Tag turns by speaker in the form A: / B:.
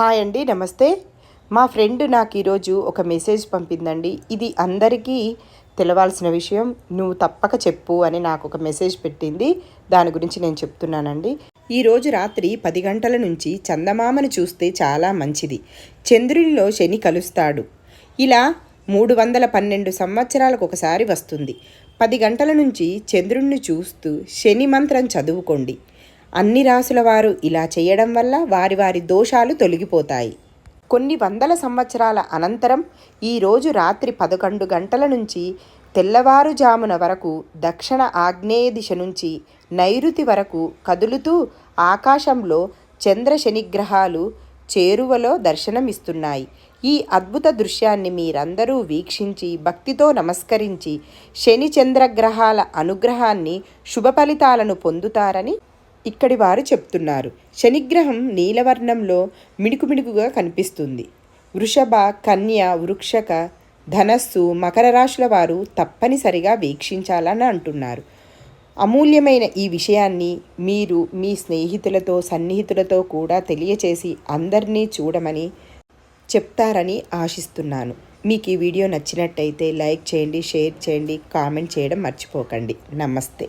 A: Hi అండి నమస్తే. మా ఫ్రెండ్ నాకు ఈరోజు ఒక మెసేజ్ పంపిందండి. ఇది అందరికీ తెలవాల్సిన విషయం. నువ్వు తప్పక చెప్పు అని నాకు ఒక మెసేజ్ పెట్టింది. దాని గురించి నేను చెప్తున్నానండి. ఈరోజు రాత్రి పది గంటల నుంచి చందమామను చూస్తే చాలా మంచిది. చంద్రునిలో శని కలుస్తాడు. ఇలా మూడు వందల పన్నెండు సంవత్సరాలకు ఒకసారి వస్తుంది. పది గంటల నుంచి చంద్రుణ్ణి చూస్తూ శని మంత్రం చదువుకోండి. అన్ని రాసుల వారు ఇలా చేయడం వల్ల వారి వారి దోషాలు తొలగిపోతాయి. కొన్ని వందల సంవత్సరాల అనంతరం ఈరోజు రాత్రి పదకొండు గంటల నుంచి తెల్లవారుజామున వరకు దక్షిణ ఆగ్నేయ దిశ నుంచి నైరుతి వరకు కదులుతూ ఆకాశంలో చంద్ర శనిగ్రహాలు చేరువలో దర్శనమిస్తున్నాయి. ఈ అద్భుత దృశ్యాన్ని మీరందరూ వీక్షించి భక్తితో నమస్కరించి శని చంద్రగ్రహాల అనుగ్రహాన్ని శుభ ఫలితాలను పొందుతారని ఇక్కడి వారు చెప్తున్నారు. శనిగ్రహం నీలవర్ణంలో మిణుకుమిణుకుగా కనిపిస్తుంది. వృషభ కన్య వృక్షక ధనస్సు మకర రాశుల వారు తప్పనిసరిగా వీక్షించాలని అంటున్నారు. అమూల్యమైన ఈ విషయాన్ని మీరు మీ స్నేహితులతో సన్నిహితులతో కూడా తెలియచేసి అందరినీ చూడమని చెప్తారని ఆశిస్తున్నాను. మీకు ఈ వీడియో నచ్చినట్టయితే లైక్ చేయండి షేర్ చేయండి కామెంట్ చేయడం మర్చిపోకండి. నమస్తే.